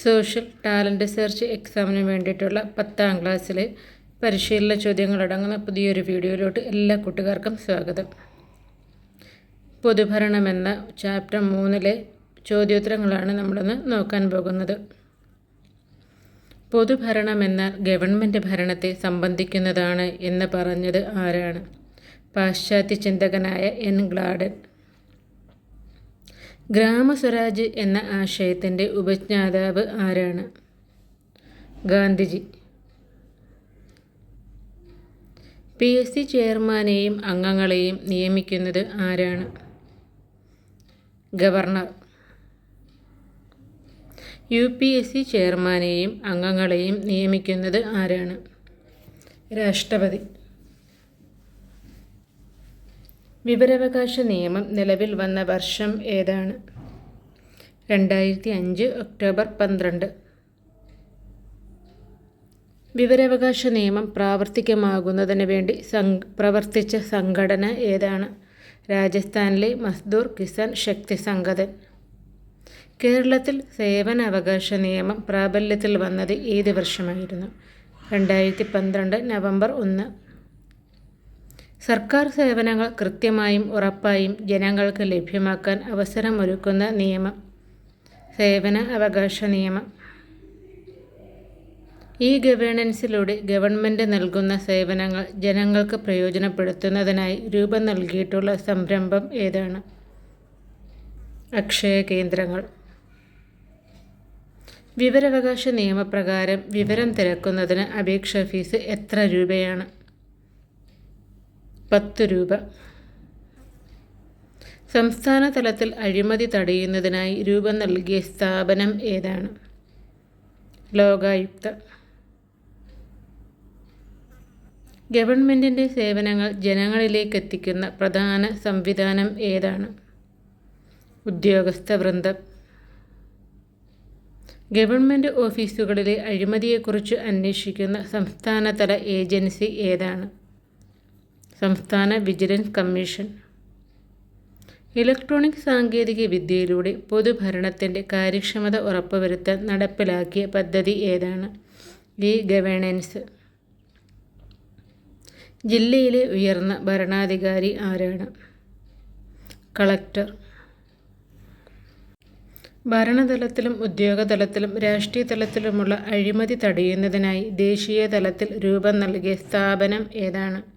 Social talent search എക്സാമിന് വേണ്ടിയിട്ടുള്ള പത്താം ക്ലാസ്സിലെ പരിശീലന ചോദ്യങ്ങളടങ്ങുന്ന പുതിയൊരു വീഡിയോയിലോട്ട് എല്ലാ കൂട്ടുകാർക്കും സ്വാഗതം. പൊതുഭരണമെന്ന ചാപ്റ്റർ മൂന്നിലെ ചോദ്യോത്തരങ്ങളാണ് നമ്മളിന്ന് നോക്കാൻ പോകുന്നത്. പൊതുഭരണം എന്നാൽ ഗവൺമെന്റ് ഭരണത്തെ സംബന്ധിക്കുന്നതാണ് എന്ന് പറഞ്ഞത് ആരാണ്? പാശ്ചാത്യ ചിന്തകനായ എൻ ഗ്ലാഡൻ. ഗ്രാമസ്വരാജ് എന്ന ആശയത്തിന്റെ ഉപജ്ഞാതാവ് ആരാണ്? ഗാന്ധിജി. പി എസ് സി ചെയർമാനെയും അംഗങ്ങളെയും നിയമിക്കുന്നത് ആരാണ്? Governor. U P S C ചെയർമാനെയും അംഗങ്ങളെയും നിയമിക്കുന്നത് ആരാണ്? രാഷ്ട്രപതി. വിവരാവകാശ നിയമം നിലവിൽ വന്ന വർഷം ഏതാണ്? രണ്ടായിരത്തി അഞ്ച് ഒക്ടോബർ പന്ത്രണ്ട്. വിവരാവകാശ നിയമം പ്രാവർത്തികമാകുന്നതിന് വേണ്ടി പ്രവർത്തിച്ച സംഘടന ഏതാണ്? രാജസ്ഥാനിലെ മസ്ദൂർ കിസാൻ ശക്തി സംഘതൻ കേരളത്തിൽ സേവനാവകാശ നിയമം പ്രാബല്യത്തിൽ വന്നത് ഏത് വർഷമായിരുന്നു? രണ്ടായിരത്തി പന്ത്രണ്ട് നവംബർ ഒന്ന്. സർക്കാർ സേവനങ്ങൾ കൃത്യമായും ഉറപ്പായും ജനങ്ങൾക്ക് ലഭ്യമാക്കാൻ അവസരമൊരുക്കുന്ന നിയമം. സേവന അവകാശ നിയമം. ഈ ഗവേണൻസിലൂടെ ഗവൺമെന്റ് നൽകുന്ന സേവനങ്ങൾ ജനങ്ങൾക്ക് പ്രയോജനപ്പെടുത്തുന്നതിനായി രൂപം നൽകിയിട്ടുള്ള സംരംഭം ഏതാണ്? അക്ഷയ കേന്ദ്രങ്ങൾ. വിവരാവകാശ നിയമപ്രകാരം വിവരം തിരക്കുന്നതിന് അപേക്ഷാ ഫീസ് എത്ര രൂപയാണ്? പത്ത് രൂപ. സംസ്ഥാന തലത്തിൽ അഴിമതി തടയുന്നതിനായി രൂപം നൽകിയ സ്ഥാപനം ഏതാണ്? ലോകായുക്ത. ഗവൺമെന്റിന്റെ സേവനങ്ങൾ ജനങ്ങളിലേക്ക് എത്തിക്കുന്ന പ്രധാന സംവിധാനം ഏതാണ്? ഉദ്യോഗസ്ഥ വൃന്ദം ഗവൺമെന്റ് ഓഫീസുകളിലെ അഴിമതിയെക്കുറിച്ച് അന്വേഷിക്കുന്ന സംസ്ഥാനതല ഏജൻസി ഏതാണ്? സംസ്ഥാന വിജിലൻസ് കമ്മീഷൻ. ഇലക്ട്രോണിക് സാങ്കേതിക വിദ്യയിലൂടെ പൊതുഭരണത്തിന്റെ കാര്യക്ഷമത ഉറപ്പുവരുത്താൻ നടപ്പിലാക്കിയ പദ്ധതി ഏതാണ്? E governance. ജില്ലയിലെ ഉയർന്ന ഭരണാധികാരി ആരാണ്? കളക്ടർ. ഭരണതലത്തിലും ഉദ്യോഗതലത്തിലും രാഷ്ട്രീയ തലത്തിലുമുള്ള അഴിമതി തടയുന്നതിനായി ദേശീയ തലത്തിൽ രൂപം നൽകിയ സ്ഥാപനം ഏതാണ്?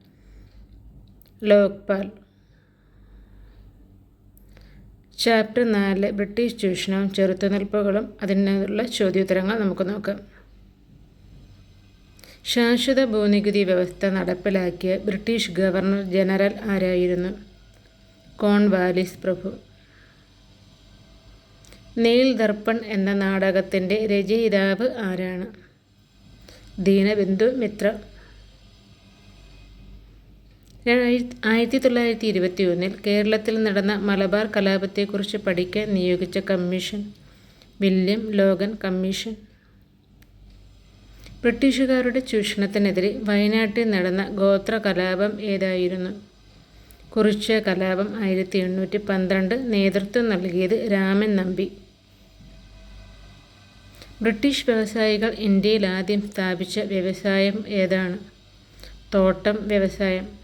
ലോക്പാൽ. ചാപ്റ്റർ നാല് ബ്രിട്ടീഷ് ചൂഷണവും ചെറുത്തുനിൽപ്പുകളും. അതിനുള്ള ചോദ്യോത്തരങ്ങൾ നമുക്ക് നോക്കാം. ശാശ്വത ഭൂനികുതി വ്യവസ്ഥ നടപ്പിലാക്കിയ ബ്രിട്ടീഷ് ഗവർണർ ജനറൽ ആരായിരുന്നു? കോൺവാലിസ് പ്രഭു. നെയിൽ ദർപ്പൺ എന്ന നാടകത്തിന്റെ രചയിതാവ് ആരാണ്? ദീനബിന്ദു മിത്ര. ആയിരത്തി തൊള്ളായിരത്തി ഇരുപത്തി ഒന്നിൽ കേരളത്തിൽ നടന്ന മലബാർ കലാപത്തെക്കുറിച്ച് പഠിക്കാൻ നിയോഗിച്ച കമ്മീഷൻ വില്യം ലോഗൻ കമ്മീഷൻ. ബ്രിട്ടീഷുകാരുടെ ചൂഷണത്തിനെതിരെ വയനാട്ടിൽ നടന്ന ഗോത്ര കലാപം ഏതായിരുന്നു? കുറിച്ച കലാപം ആയിരത്തി എണ്ണൂറ്റി പന്ത്രണ്ട് നേതൃത്വം നൽകിയത് രാമൻ നമ്പി. ബ്രിട്ടീഷ് വ്യവസായികൾ ഇന്ത്യയിൽ ആദ്യം സ്ഥാപിച്ച വ്യവസായം ഏതാണ്? തോട്ടം വ്യവസായം.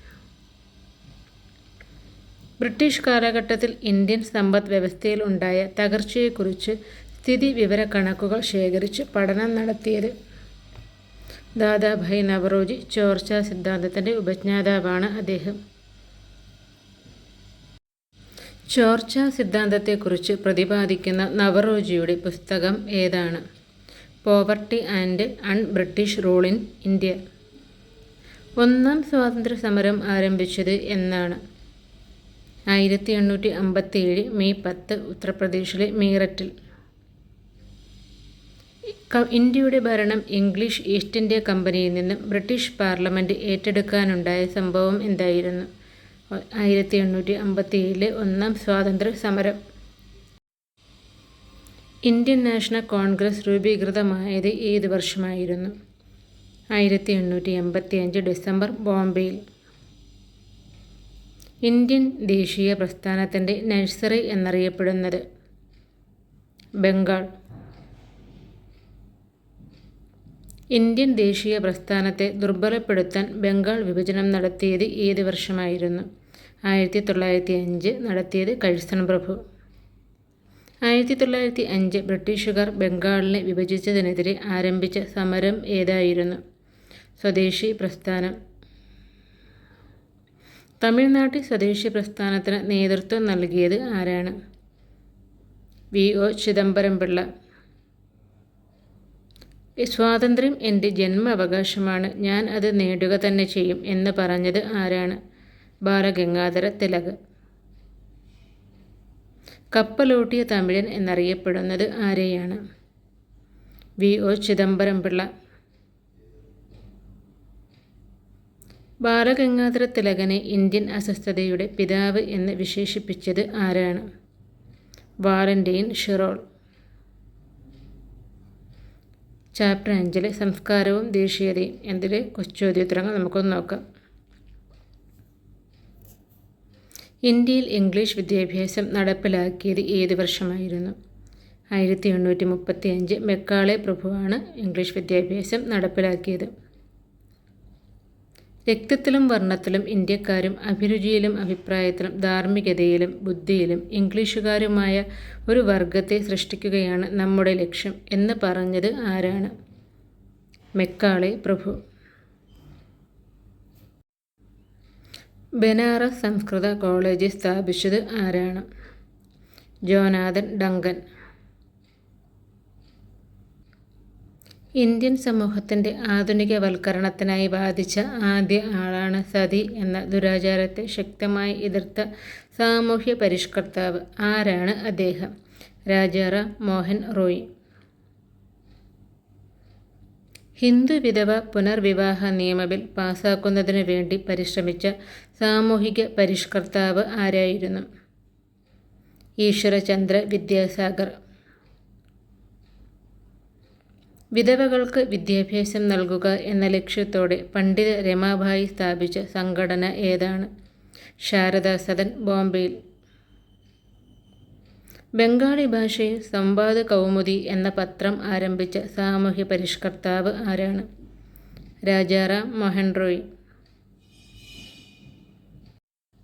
ബ്രിട്ടീഷ് കാലഘട്ടത്തിൽ ഇന്ത്യൻ സമ്പദ് വ്യവസ്ഥയിൽ ഉണ്ടായ തകർച്ചയെക്കുറിച്ച് സ്ഥിതി വിവരക്കണക്കുകൾ ശേഖരിച്ച് പഠനം നടത്തിയത് ദാദാഭായ് നവറോജി ചോർച്ച സിദ്ധാന്തത്തിന്റെ ഉപജ്ഞാതാവാണ് അദ്ദേഹം. ചോർച്ച സിദ്ധാന്തത്തെക്കുറിച്ച് പ്രതിപാദിക്കുന്ന നവറോജിയുടെ പുസ്തകം ഏതാണ്? Poverty and un-British rule in India ഒന്നാം സ്വാതന്ത്ര്യ സമരം ആരംഭിച്ചത് എന്നാണ്. ആയിരത്തി എണ്ണൂറ്റി അമ്പത്തി ഏഴ് മെയ് പത്ത് ഉത്തർപ്രദേശിലെ മീററ്റിൽ. ഇന്ത്യയുടെ ഭരണം ഇംഗ്ലീഷ് ഈസ്റ്റ് ഇന്ത്യ കമ്പനിയിൽ നിന്നും ബ്രിട്ടീഷ് പാർലമെന്റ് ഏറ്റെടുക്കാനുണ്ടായ സംഭവം എന്തായിരുന്നു? ആയിരത്തി എണ്ണൂറ്റി അമ്പത്തി ഏഴിലെ ഒന്നാം സ്വാതന്ത്ര്യ സമരം ഇന്ത്യൻ നാഷണൽ കോൺഗ്രസ് രൂപീകൃതമായത് ഏത് വർഷമായിരുന്നു? ആയിരത്തി എണ്ണൂറ്റി എൺപത്തി അഞ്ച് ഡിസംബർ ബോംബെയിൽ. ഇന്ത്യൻ ദേശീയ പ്രസ്ഥാനത്തിന്റെ നഴ്സറി എന്നറിയപ്പെടുന്നത് ബംഗാൾ. ഇന്ത്യൻ ദേശീയ പ്രസ്ഥാനത്തെ ദുർബലപ്പെടുത്താൻ ബംഗാൾ വിഭജനം നടത്തിയത് ഏത് വർഷമായിരുന്നു? ആയിരത്തി തൊള്ളായിരത്തി അഞ്ച് നടത്തിയത് കഴ്സൺ പ്രഭു. ആയിരത്തി തൊള്ളായിരത്തി അഞ്ച് ബ്രിട്ടീഷുകാർ ബംഗാളിനെ വിഭജിച്ചതിനെതിരെ ആരംഭിച്ച സമരം ഏതായിരുന്നു? സ്വദേശി പ്രസ്ഥാനം. തമിഴ്നാട്ടിൽ സ്വദേശി പ്രസ്ഥാനത്തിന് നേതൃത്വം നൽകിയത് ആരാണ്? വി. ഒ. ചിദംബരം പിള്ള സ്വാതന്ത്ര്യം എന്റെ ജന്മാവകാശമാണ്. ഞാൻ അത് നേടുക തന്നെ ചെയ്യും എന്ന് പറഞ്ഞത് ആരാണ്? ബാലഗംഗാധര തിലക്. കപ്പലോട്ടിയ തമിഴൻ എന്നറിയപ്പെടുന്നത് ആരെയാണ്? വി. ഒ. ചിദംബരം പിള്ള ബാലഗംഗാധര തിലകനെ ഇന്ത്യൻ അസ്വസ്ഥതയുടെ പിതാവ് എന്ന് വിശേഷിപ്പിച്ചത് ആരാണ്? Valentine Chirol. ചാപ്റ്റർ അഞ്ചിലെ സംസ്കാരവും ദേശീയതയും. എന്തിലെ? ചോദ്യോത്തരങ്ങൾ നമുക്കൊന്ന് നോക്കാം. ഇന്ത്യയിൽ ഇംഗ്ലീഷ് വിദ്യാഭ്യാസം നടപ്പിലാക്കിയത് ഏത് വർഷമായിരുന്നു? ആയിരത്തി എണ്ണൂറ്റി മുപ്പത്തി അഞ്ച് മെക്കാളെ പ്രഭുവാണ് ഇംഗ്ലീഷ് വിദ്യാഭ്യാസം നടപ്പിലാക്കിയത്. രക്തത്തിലും വർണത്തിലും ഇന്ത്യക്കാരും അഭിരുചിയിലും അഭിപ്രായത്തിലും ധാർമ്മികതയിലും ബുദ്ധിയിലും ഇംഗ്ലീഷുകാരുമായ ഒരു വർഗത്തെ സൃഷ്ടിക്കുകയാണ് നമ്മുടെ ലക്ഷ്യം എന്ന് പറഞ്ഞത് ആരാണ്? മെക്കാളെ പ്രഭു. ബനാറസ് സംസ്കൃത കോളേജ് സ്ഥാപിച്ചത് ആരാണ്? Jonathan Duncan. ഇന്ത്യൻ സമൂഹത്തിന്റെ ആധുനികവൽക്കരണത്തിനായി ബാധിച്ച ആദ്യ ആളാണ് സതി എന്ന ദുരാചാരത്തെ ശക്തമായി എതിർത്ത സാമൂഹ്യ പരിഷ്കർത്താവ് ആരാണ് അദ്ദേഹം? രാജാറാം മോഹൻ റോയ്. ഹിന്ദു വിധവ പുനർവിവാഹ നിയമ ബിൽ പാസാക്കുന്നതിനു വേണ്ടി പരിശ്രമിച്ച സാമൂഹിക പരിഷ്കർത്താവ് ആരായിരുന്നു? ഈശ്വരചന്ദ്ര വിദ്യാസാഗർ. വിധവകൾക്ക് വിദ്യാഭ്യാസം നൽകുക എന്ന ലക്ഷ്യത്തോടെ പണ്ഡിത രമാഭായി സ്ഥാപിച്ച സംഘടന ഏതാണ്? ശാരദാ സദൻ ബോംബെയിൽ. ബംഗാളി ഭാഷയിൽ സംവാദ കൗമുദി എന്ന പത്രം ആരംഭിച്ച സാമൂഹ്യ പരിഷ്കർത്താവ് ആരാണ്? രാജാറാം മോഹൻ റോയ്.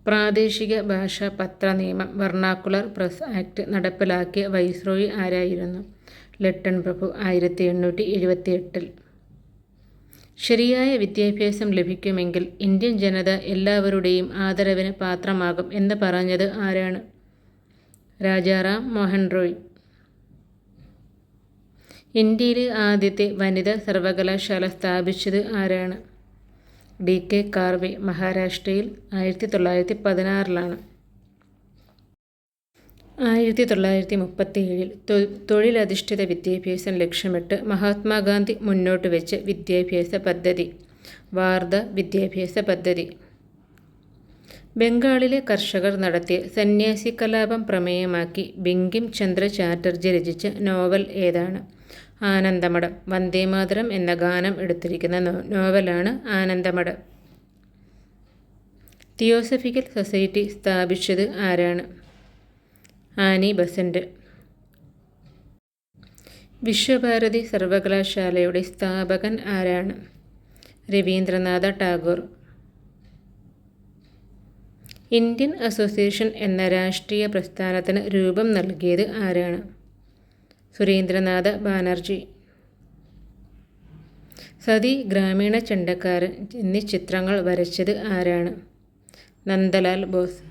പ്രാദേശിക ഭാഷാ പത്ര നിയമം വർണാക്കുലർ പ്രസ് ആക്ട് നടപ്പിലാക്കിയ വൈസ്രോയി ആരായിരുന്നു? ലട്ടൺ പ്രഭു ആയിരത്തി എണ്ണൂറ്റി എഴുപത്തി എട്ടിൽ ശരിയായ വിദ്യാഭ്യാസം ലഭിക്കുമെങ്കിൽ ഇന്ത്യൻ ജനത എല്ലാവരുടെയും ആദരവിന് പാത്രമാകും എന്ന് പറഞ്ഞത് ആരാണ്? രാജാറാം മോഹൻ റോയ്. ഇന്ത്യയിലെ ആദ്യത്തെ വനിതാ സർവകലാശാല സ്ഥാപിച്ചത് ആരാണ്? ഡി കെ കാർവെ മഹാരാഷ്ട്രയിൽ ആയിരത്തി തൊള്ളായിരത്തി പതിനാറിലാണ് ആയിരത്തി തൊള്ളായിരത്തി മുപ്പത്തി ഏഴിൽ തൊഴിലധിഷ്ഠിത വിദ്യാഭ്യാസം ലക്ഷ്യമിട്ട് മഹാത്മാഗാന്ധി മുന്നോട്ട് വെച്ച വിദ്യാഭ്യാസ പദ്ധതി വാർധ വിദ്യാഭ്യാസ പദ്ധതി. ബംഗാളിലെ കർഷകർ നടത്തിയ സന്യാസി കലാപം പ്രമേയമാക്കി ബിങ്കിം ചന്ദ്ര ചാറ്റർജി രചിച്ച നോവൽ ഏതാണ്? ആനന്ദമഠം വന്ദേമാതരം എന്ന ഗാനം എടുത്തിരിക്കുന്ന നോവലാണ് ആനന്ദമഠം. തിയോസഫിക്കൽ സൊസൈറ്റി സ്ഥാപിച്ചത് ആരാണ്? Annie Besant. വിശ്വഭാരതി സർവകലാശാലയുടെ സ്ഥാപകൻ ആരാണ്? രവീന്ദ്രനാഥ ടാഗോർ. ഇന്ത്യൻ അസോസിയേഷൻ എന്ന രാഷ്ട്രീയ പ്രസ്ഥാനത്തിന് രൂപം നൽകിയത് ആരാണ്? സുരേന്ദ്രനാഥ ബാനർജി. സതി ഗ്രാമീണ ചെണ്ടക്കാരൻ എന്നീ ചിത്രങ്ങൾ വരച്ചത് ആരാണ്? നന്ദലാൽ ബോസ്.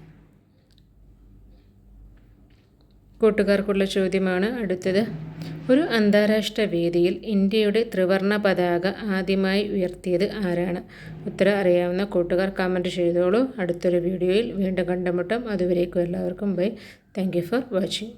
കൂട്ടുകാർക്കുള്ള ചോദ്യമാണ് അടുത്തത്. ഒരു അന്താരാഷ്ട്ര വേദിയിൽ ഇന്ത്യയുടെ ത്രിവർണ പതാക ആദ്യമായി ഉയർത്തിയത് ആരാണ്? ഉത്തരം അറിയാവുന്ന കൂട്ടുകാർ കമന്റ് ചെയ്തോളൂ. അടുത്തൊരു വീഡിയോയിൽ വീണ്ടും കണ്ടുമുട്ടും. അതുവരേക്കും എല്ലാവർക്കും ബൈ. Thank for watching